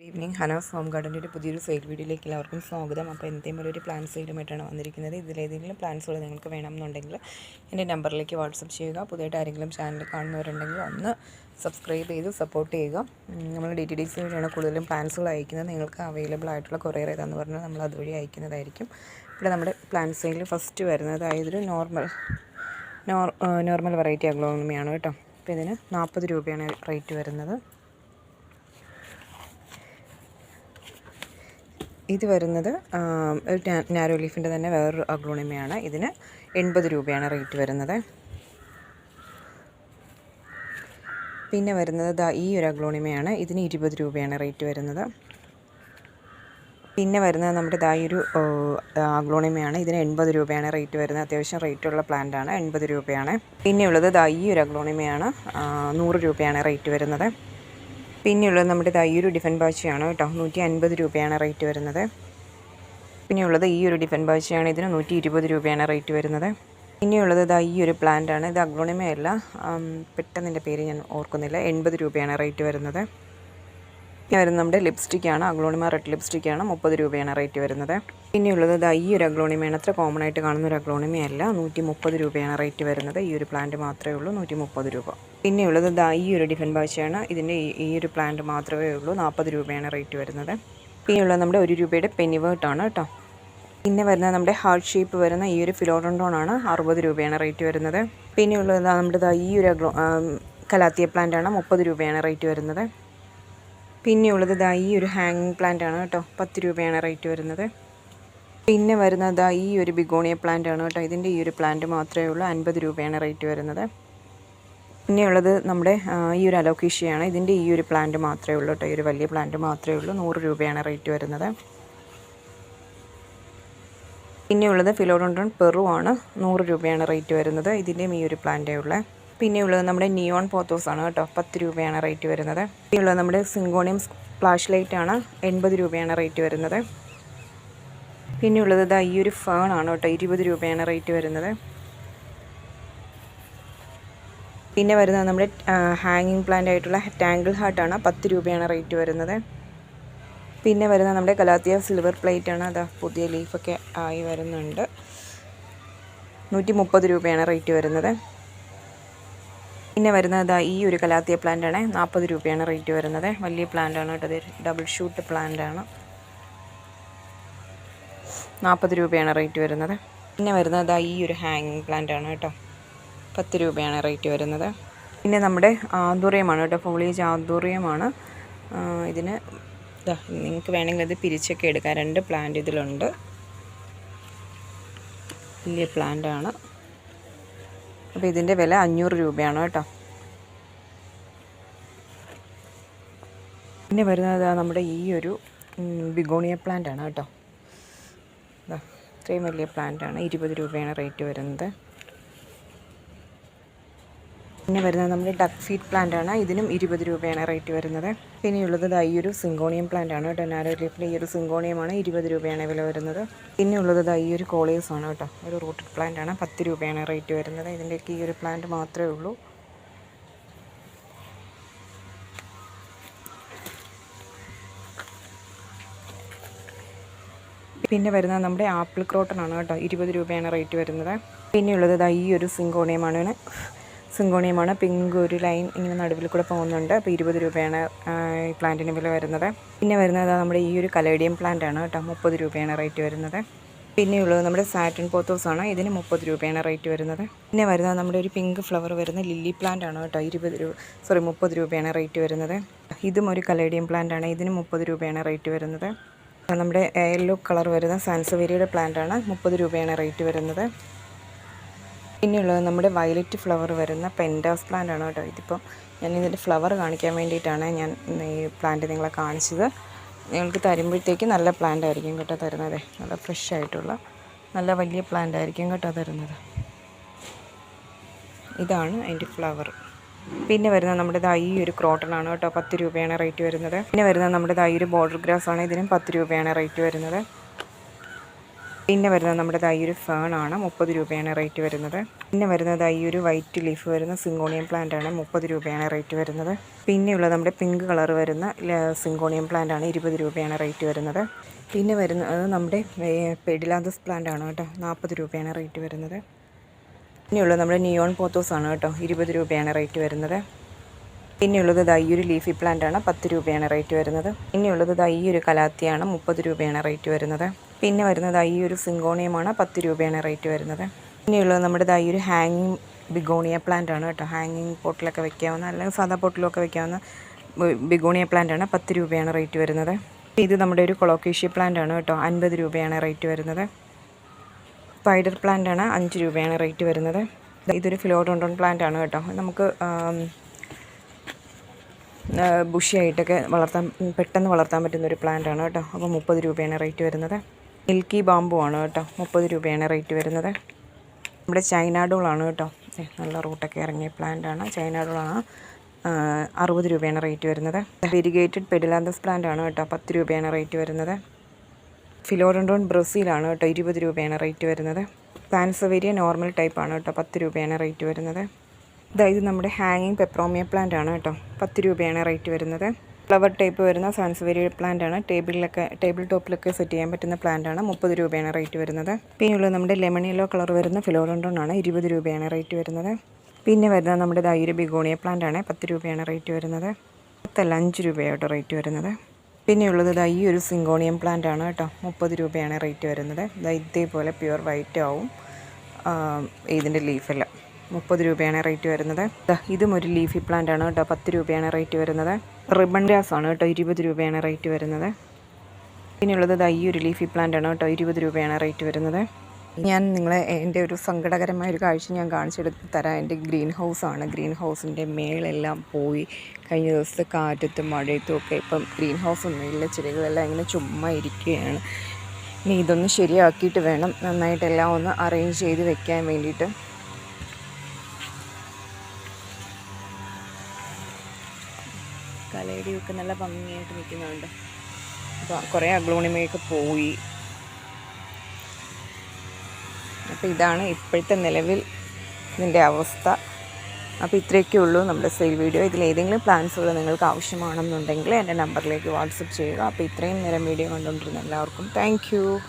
Good evening Hanas home ഗാർഡന്റെ ഒരു പുതിയൊരു സെയിൽ വീഡിയോയിലേക്ക് എല്ലാവർക്കും സ്വാഗതം. അപ്പോൾ എന്തെങ്കിലും ഒരു പ്ലാൻ സെയിലുമായിട്ടാണ് വന്നിരിക്കുന്നത്. ഇതിലേതെങ്കിലും പ്ലാൻസുകൾ നിങ്ങൾക്ക് വേണമെന്നുണ്ടെങ്കിൽ എന്റെ നമ്പറിലേക്ക് വാട്സപ്പ് ചെയ്യുക. പുതിയതായിട്ട് ആരെങ്കിലും ചാനൽ കാണുന്നവരുണ്ടെങ്കിൽ ഒന്ന് സബ്സ്ക്രൈബ് ചെയ്ത് സപ്പോർട്ട് ചെയ്യുക. നമ്മൾ ഡി ടി ഡി സി വഴിയാണ് കൂടുതലും പ്ലാൻസുകൾ അയക്കുന്നത്. നിങ്ങൾക്ക് അവൈലബിൾ ആയിട്ടുള്ള കൊറിയർ ഏതാന്ന് പറഞ്ഞാൽ നമ്മൾ അതുവഴി അയക്കുന്നതായിരിക്കും. ഇവിടെ നമ്മുടെ പ്ലാൻ സെയിൽ ഫസ്റ്റ് വരുന്നത് അതായത് ഒരു നോർമൽ നോർ നോർമൽ വെറൈറ്റി അഗ്ലോമിയാണ് കേട്ടോ. അപ്പോൾ ഇതിന് നാൽപ്പത് രൂപയാണ് റേറ്റ് വരുന്നത്. ഇത് വരുന്നത് ഒരു നാരോ ലീഫിന്റെ തന്നെ വേറൊരു അഗ്ലോണിമയാണ്. ഇതിന് എൺപത് രൂപയാണ് റേറ്റ് വരുന്നത്. പിന്നെ വരുന്നത് ദാ ഈ ഒരു അഗ്ലോണിമയാണ്. ഇതിന് ഇരുപത് രൂപയാണ് റേറ്റ് വരുന്നത്. പിന്നെ വരുന്നത് നമ്മുടെ ദാ ഈ ഒരു അഗ്ലോണിമയാണ്. ഇതിന് എൺപത് രൂപയാണ് റേറ്റ് വരുന്നത്. അത്യാവശ്യം റേറ്റുള്ള പ്ലാന്റാണ് എൺപത് രൂപയാണ്. പിന്നെയുള്ളത് ദാ ഈ ഒരു അഗ്ലോണിമയാണ്. നൂറ് രൂപയാണ് റേറ്റ് വരുന്നത്. പിന്നെയുള്ളത് നമ്മുടെ ഈ ഒരു ഡിഫൻ ബാച്ചയാണ് കേട്ടോ. നൂറ്റി അൻപത് രൂപയാണ് റേറ്റ് വരുന്നത്. പിന്നെയുള്ളത് ഈ ഒരു ഡിഫൻ ബാച്ചയാണ് ഇതിന് നൂറ്റി ഇരുപത് രൂപയാണ് റേറ്റ് വരുന്നത്. പിന്നെയുള്ളത് ദാ ഈ ഒരു പ്ലാന്റ് ആണ് ഇത് അഗ്ലോണിമയല്ല. പെട്ടെന്ന് എന്റെ പേര് ഞാൻ ഓർക്കുന്നില്ല. എൺപത് രൂപയാണ് റേറ്റ് വരുന്നത്. പിന്നെ വരുന്നത് നമ്മുടെ ലിപ്സ്റ്റിക്കാണ് അഗ്ലോണിമ റെഡ് ലിപ്സ്റ്റിക്കാണ് മുപ്പത് രൂപയാണ് റേറ്റ് വരുന്നത്. പിന്നെയുള്ളത് ദാ ഈ ഒരു അഗ്ലോണിമയാണ്. അത്ര കോമൺ ആയിട്ട് കാണുന്ന ഒരു അഗ്ലോണിമയല്ല. നൂറ്റി മുപ്പത് രൂപയാണ് റേറ്റ് വരുന്നത്. ഈ ഒരു പ്ലാന്റ് മാത്രമേ ഉള്ളൂ. നൂറ്റി മുപ്പത് രൂപ. പിന്നെയുള്ളത് ദാ ഈ ഒരു ഡിഫൻ ഭാഷയാണ്. ഇതിന്റെ ഈ- ഒരു പ്ലാന്റ് മാത്രമേ ഉള്ളൂ. നാൽപ്പത് രൂപയാണ് റേറ്റ് വരുന്നത്. പിന്നെയുള്ളത് നമ്മുടെ ഒരു രൂപയുടെ പെനിവേർട്ടാണ് കേട്ടോ. പിന്നെ വരുന്നത് നമ്മുടെ ഹാർട്ട് ഷേപ്പ് വരുന്ന ഈ ഒരു ആണ്. അറുപത് രൂപയാണ് റേറ്റ് വരുന്നത്. പിന്നെയുള്ളത് നമ്മുടെ ഈ ഒരു കലാത്തിയ പ്ലാന്റ് ആണ്. മുപ്പത് രൂപയാണ് റേറ്റ് വരുന്നത്. പിന്നെയുള്ളത് ദാ ഈ ഒരു ഹാങ്ങിങ് പ്ലാന്റ് ആണ് കേട്ടോ. പത്ത് രൂപയാണ് റേറ്റ് വരുന്നത്. പിന്നെ വരുന്നത് ഈ ഒരു ബിഗോണിയ പ്ലാന്റ് ആണ് കേട്ടോ. ഇതിന്റെ ഈ ഒരു പ്ലാന്റ് മാത്രമേ ഉള്ളൂ. അൻപത് രൂപയാണ് റേറ്റ് വരുന്നത്. പിന്നെയുള്ളത് നമ്മുടെ ഈ ഒരു അലോക്കേഷ്യയാണ്. ഇതിന്റെ ഈ ഒരു പ്ലാന്റ് മാത്രമേ ഉള്ളൂ കേട്ടോ. ഈ ഒരു വലിയ പ്ലാന്റ് മാത്രമേ ഉള്ളൂ. നൂറ് രൂപയാണ് റേറ്റ് വരുന്നത്. പിന്നെയുള്ളത് ഫിലോഡോണ്ടോൺ പെറു ആണ്. നൂറ് രൂപയാണ് റേറ്റ് വരുന്നത്. ഇതിന്റെയും ഈ ഒരു പ്ലാന്റേ ഉള്ളത് പിന്നെയുള്ളത് നമ്മുടെ നിയോൺ പോത്തോസ് ആണ് കേട്ടോ. പത്ത് രൂപയാണ് റേറ്റ് വരുന്നത്. പിന്നെയുള്ളത് നമ്മുടെ സിങ്കോണിയം ഫ്ലാഷ് ലൈറ്റ് ആണ് എൺപത് രൂപയാണ് റേറ്റ് വരുന്നത്. പിന്നെയുള്ളത് ഇതാ ഈ ഒരു ഫേൺ ആണ് കേട്ടോ ഇരുപത് രൂപയാണ് റേറ്റ് വരുന്നത്. പിന്നെ വരുന്നത് നമ്മുടെ ഹാങ്ങിങ് പ്ലാന്റ് ആയിട്ടുള്ള ടാങ്കിൾ ഹാർട്ടാണ് പത്ത് രൂപയാണ് റേറ്റ് വരുന്നത്. പിന്നെ വരുന്നത് നമ്മുടെ കലാത്തിയ സിൽവർ പ്ലേറ്റ് ആണ്. അതാ പുതിയ ലീഫൊക്കെ ആയി വരുന്നുണ്ട്. നൂറ്റി മുപ്പത് രൂപയാണ് റേറ്റ് വരുന്നത്. പിന്നെ വരുന്നത് ഈ ഒരു കലാത്തിയ പ്ലാന്റ് ആണ് നാൽപ്പത് രൂപയാണ് റേറ്റ് വരുന്നത്. വലിയ പ്ലാന്റ് ആണ് കേട്ടത് ഡബിൾ ഷൂട്ട് പ്ലാന്റ് ആണ് നാൽപ്പത് രൂപയാണ് റേറ്റ് വരുന്നത്. പിന്നെ വരുന്നത് ഈ ഒരു ഹാങ്ങിങ് പ്ലാന്റ് ആണ് കേട്ടോ. പത്ത് രൂപയാണ് റേറ്റ് വരുന്നത്. പിന്നെ നമ്മുടെ ആന്തൂറിയമാണ് കേട്ടോ. ഫോളിയേജ് ആന്തൂറിയമാണ് ഇതിന് നിങ്ങൾക്ക് വേണമെങ്കിൽ ഇത് പിരിച്ചൊക്കെ എടുക്കാം. രണ്ട് പ്ലാന്റ് ഇതിലുണ്ട്. വലിയ പ്ലാന്റ് ആണ്. അപ്പോൾ ഇതിന്റെ വില അഞ്ഞൂറ് രൂപയാണ് കേട്ടോ. പിന്നെ വരുന്നത് നമ്മുടെ ഈ ഒരു ബിഗോണിയ പ്ലാന്റ് ആണ് കേട്ടോ. ഇത്രയും വലിയ പ്ലാന്റ് ആണ്. ഇരുപത് രൂപയാണ് റേറ്റ് വരുന്നത്. പിന്നെ വരുന്നത് നമ്മുടെ ഡക്ക് ഫീറ്റ് പ്ലാന്റ് ആണ്. ഇതിനും ഇരുപത് രൂപയാണ് റേറ്റ് വരുന്നത്. പിന്നെയുള്ളത് ദാ ഈ ഒരു സിങ്കോണിയം പ്ലാന്റ് ആണ് കേട്ടോ. നാരോ ലീഫിലെ ഈ ഒരു സിങ്കോണിയമാണ് ഇരുപത് രൂപയാണ് വില വരുന്നത്. പിന്നെയുള്ളത് ദാ ഈ ഒരു കോളേഴ്സ് ആണ് കേട്ടോ. ഒരു റൂട്ടഡ് പ്ലാന്റ് ആണ്. പത്ത് രൂപയാണ് റേറ്റ് വരുന്നത്. ഇതിന്റെയൊക്കെ ഈ ഒരു പ്ലാന്റ് മാത്രമേ ഉള്ളൂ. പിന്നെ വരുന്നത് നമ്മുടെ ആപ്പിൾ ക്രോട്ടൺ ആണ് കേട്ടോ. ഇരുപത് രൂപയാണ് റേറ്റ് വരുന്നത്. പിന്നെയുള്ളത് ദാ ഈ ഒരു സിങ്കോണിയമാണ് സിങ്കോണിയമാണ്. പിങ്ക് ഒരു ലൈൻ ഇങ്ങനെ നടുവിൽ കൂടെ പോകുന്നുണ്ട്. അപ്പോൾ ഇരുപത് രൂപയാണ് ഈ പ്ലാന്റിന് വില വരുന്നത്. പിന്നെ വരുന്നത് നമ്മുടെ ഈ ഒരു കലേഡിയം പ്ലാന്റ് ആണ് കേട്ടോ. മുപ്പത് രൂപയാണ് റേറ്റ് വരുന്നത്. പിന്നെയുള്ളത് നമ്മുടെ സാറ്റിൻ പോത്തോസ് ആണ്. ഇതിന് മുപ്പത് രൂപയാണ് റേറ്റ് വരുന്നത്. പിന്നെ വരുന്നത് നമ്മുടെ ഒരു പിങ്ക് ഫ്ലവർ വരുന്ന ലില്ലി പ്ലാന്റ് ആണ് കേട്ടോ. ഇരുപത് രൂപ സോറി മുപ്പത് രൂപയാണ് റേറ്റ് വരുന്നത്. ഇതും ഒരു കലേഡിയം പ്ലാന്റ് ആണ്. ഇതിന് മുപ്പത് രൂപയാണ് റേറ്റ് വരുന്നത്. നമ്മുടെ യെല്ലോ കളർ വരുന്ന സാൻസവേരിയുടെ പ്ലാന്റ് ആണ്. മുപ്പത് രൂപയാണ് റേറ്റ് വരുന്നത്. പിന്നെയുള്ളത് നമ്മുടെ വയലറ്റ് ഫ്ലവർ വരുന്ന പെൻഡാസ് പ്ലാന്റ് ആണ് കേട്ടോ. ഇതിപ്പം ഞാൻ ഇതിന്റെ ഫ്ലവർ കാണിക്കാൻ വേണ്ടിയിട്ടാണ് ഞാൻ ഈ പ്ലാന്റ് നിങ്ങളെ കാണിച്ചത്. നിങ്ങൾക്ക് തരുമ്പോഴത്തേക്ക് നല്ല പ്ലാന്റ് ആയിരിക്കും കേട്ടോ തരുന്നത്. നല്ല ഫ്രഷ് ആയിട്ടുള്ള നല്ല വലിയ പ്ലാന്റ് ആയിരിക്കും കേട്ടോ തരുന്നത്. ഇതാണ് അതിന്റെ ഫ്ലവർ പിന്നെ വരുന്നത് നമ്മുടെ ഈ ഒരു ക്രോട്ടൺ ആണ് കേട്ടോ പത്ത് രൂപയാണ് റേറ്റ് വരുന്നത്. പിന്നെ വരുന്നത് നമ്മുടെ ഈ ഒരു ബോർഡർ ഗ്രാസ് ആണ് ഇതിനും പത്ത് രൂപയാണ് റേറ്റ് വരുന്നത്. പിന്നെ വരുന്നത് നമ്മുടെ ഈ ഒരു ഫേൺ ആണ്. മുപ്പത് രൂപയാണ് റേറ്റ് വരുന്നത്. പിന്നെ വരുന്നത് ഈ ഒരു വൈറ്റ് ലീഫ് വരുന്ന സിങ്കോണിയം പ്ലാന്റ് ആണ്. മുപ്പത് രൂപയാണ് റേറ്റ് വരുന്നത്. പിന്നെയുള്ളത് നമ്മുടെ പിങ്ക് കളർ വരുന്ന സിങ്കോണിയം പ്ലാന്റ് ആണ്. ഇരുപത് രൂപയാണ് റേറ്റ് വരുന്നത്. പിന്നെ വരുന്നത് നമ്മുടെ പെഡിലാന്തസ് പ്ലാന്റ് ആണ് കേട്ടോ. നാൽപ്പത് രൂപയാണ് റേറ്റ് വരുന്നത്. പിന്നെയുള്ളത് നമ്മുടെ നിയോൺ പോത്തോസ് ആണ് കേട്ടോ. ഇരുപത് രൂപയാണ് റേറ്റ് വരുന്നത്. പിന്നെയുള്ളത് ഈ ഒരു ലീഫി പ്ലാന്റ് ആണ്. പത്ത് രൂപയാണ് റേറ്റ് വരുന്നത്. പിന്നെയുള്ളത് ഈ ഒരു കലാത്തിയാണ്. മുപ്പത് രൂപയാണ് റേറ്റ് വരുന്നത്. പിന്നെ വരുന്നത് ഈ ഒരു സിങ്കോണിയമാണ്. പത്ത് രൂപയാണ് റേറ്റ് വരുന്നത്. പിന്നെയുള്ളത് നമ്മുടെ ഈ ഒരു ഹാങ്ങിങ് ബിഗോണിയ പ്ലാന്റ് ആണ് കേട്ടോ. ഹാങ്ങിങ് പോട്ടിലൊക്കെ വെക്കാവുന്ന അല്ലെങ്കിൽ സാധാ പോട്ടിലൊക്കെ വെക്കാവുന്ന ബിഗോണിയ പ്ലാന്റ് ആണ് പത്ത് രൂപയാണ് റേറ്റ് വരുന്നത്. ഇത് നമ്മുടെ ഒരു കൊളോക്കേഷ്യ പ്ലാന്റ് ആണ് കേട്ടോ. അൻപത് രൂപയാണ് റേറ്റ് വരുന്നത്. സ്പൈഡർ പ്ലാന്റ് ആണ് അഞ്ച് രൂപയാണ് റേറ്റ് വരുന്നത്. ഇതൊരു ഫിലോഡോണ്ടോൺ പ്ലാന്റ് ആണ് കേട്ടോ. നമുക്ക് ബുഷിയായിട്ടൊക്കെ വളർത്താൻ പെട്ടെന്ന് വളർത്താൻ പറ്റുന്ന ഒരു പ്ലാന്റ് ആണ് കേട്ടോ. അപ്പോൾ മുപ്പത് രൂപയാണ് റേറ്റ് വരുന്നത്. മിൽക്കി ബാമ്പു ആണ് കേട്ടോ. മുപ്പത് രൂപയാണ് റേറ്റ് വരുന്നത്. നമ്മുടെ ചൈനാഡോളാണ് കേട്ടോ. നല്ല റൂട്ടൊക്കെ ഇറങ്ങിയ പ്ലാന്റ് ആണ്. ചൈനാഡോളാണ് അറുപത് രൂപയാണ് റേറ്റ് വരുന്നത്. വെരിഗേറ്റഡ് പെഡിലാന്തസ് പ്ലാന്റ് ആണ് കേട്ടോ. പത്ത് രൂപയാണ് റേറ്റ് വരുന്നത്. ഫിലോറൻഡോൺ ബ്രസീലാണ് കേട്ടോ. ഇരുപത് രൂപയാണ് റേറ്റ് വരുന്നത്. സാൻസവേരിയ നോർമൽ ടൈപ്പ് ആണ് കേട്ടോ. പത്ത് രൂപയാണ് റേറ്റ് വരുന്നത്. അതായത് നമ്മുടെ ഹാങ്ങിങ് പെപ്രോമിയ പ്ലാന്റ് ആണ് കേട്ടോ. പത്ത് രൂപയാണ് റേറ്റ് വരുന്നത്. ഫ്ലവർ ടൈപ്പ് വരുന്ന സാൻസവേരിയ പ്ലാന്റ് ആണ് ടേബിളിലൊക്കെ ടേബിൾ ടോപ്പിലൊക്കെ സെറ്റ് ചെയ്യാൻ പറ്റുന്ന പ്ലാന്റ് ആണ് മുപ്പത് രൂപയാണ് റേറ്റ് വരുന്നത്. പിന്നെയുള്ളത് നമ്മുടെ ലെമൺ യെല്ലോ കളർ വരുന്ന ഫിലോഡോണ്ടോൺ ആണ് ഇരുപത് രൂപയാണ് റേറ്റ് വരുന്നത്. പിന്നെ വരുന്നത് നമ്മുടെ ദൈര ബിഗോണിയ പ്ലാന്റ് ആണ് പത്ത് രൂപയാണ് റേറ്റ് വരുന്നത്. പത്തല്ല അഞ്ച് രൂപയായിട്ട് റേറ്റ് വരുന്നത്. പിന്നെയുള്ളത് ദാ ഈ ഒരു സിങ്കോണിയം പ്ലാന്റ് ആണ് കേട്ടോ. മുപ്പത് രൂപയാണ് റേറ്റ് വരുന്നത്. ദാ ഇതേപോലെ പ്യുവർ വൈറ്റ് ആവും. ഇതിന്റെ ലീഫെല്ലാം. മുപ്പത് രൂപയാണ് റേറ്റ് വരുന്നത്. ഇതും ഒരു ലീഫി പ്ലാന്റ് ആണ് കേട്ടോ. പത്ത് രൂപയാണ് റേറ്റ് വരുന്നത്. റിബൺ ഗ്രാസ് ആണ് കേട്ടോ ഇരുപത് രൂപയാണ് റേറ്റ് വരുന്നത്. പിന്നെയുള്ളത് ദാ ഈ ഒരു ലീഫി പ്ലാന്റ് ആണ് കേട്ടോ ഇരുപത് രൂപയാണ് റേറ്റ് വരുന്നത്. ഞാൻ നിങ്ങളെ എന്റെ ഒരു സങ്കടകരമായ ഒരു കാഴ്ച ഞാൻ കാണിച്ചെടുത്ത് തരാം. എന്റെ ഗ്രീൻ ഹൗസാണ് ഗ്രീൻ ഹൗസിന്റെ മേളെല്ലാം പോയി കഴിഞ്ഞ ദിവസത്തെ കാറ്റത്തും മഴയത്തും ഒക്കെ ഇപ്പം ഗ്രീൻ ഹൗസ് ഇല്ല. ചെടികളെല്ലാം ഇങ്ങനെ ചുമ്മാ ഇരിക്കുകയാണ്. ഇനി ഇതൊന്ന് ശരിയാക്കിയിട്ട് വേണം നന്നായിട്ടെല്ലാം ഒന്ന് അറേഞ്ച് ചെയ്ത് വെക്കാൻ വേണ്ടിയിട്ട്. കലയുടെയൊക്കെ നല്ല ഭംഗിയായിട്ട് നിൽക്കുന്നുണ്ട്. അപ്പോൾ കുറേ അഗ്ലോണിമയൊക്കെ പോയി. അപ്പോൾ ഇതാണ് ഇപ്പോഴത്തെ നിലവിൽ ഇതിന്റെ അവസ്ഥ. അപ്പോൾ ഇത്രയൊക്കെ ഉള്ളൂ നമ്മുടെ സെയിൽ വീഡിയോ. ഇതിൽ ഏതെങ്കിലും പ്ലാൻസുകൾ നിങ്ങൾക്ക് ആവശ്യമാണെന്നുണ്ടെങ്കിൽ എന്റെ നമ്പറിലേക്ക് വാട്സപ്പ് ചെയ്യുക. അപ്പോൾ ഇത്രയും നേരം വീഡിയോ കണ്ടുകൊണ്ടിരുന്ന എല്ലാവർക്കും താങ്ക്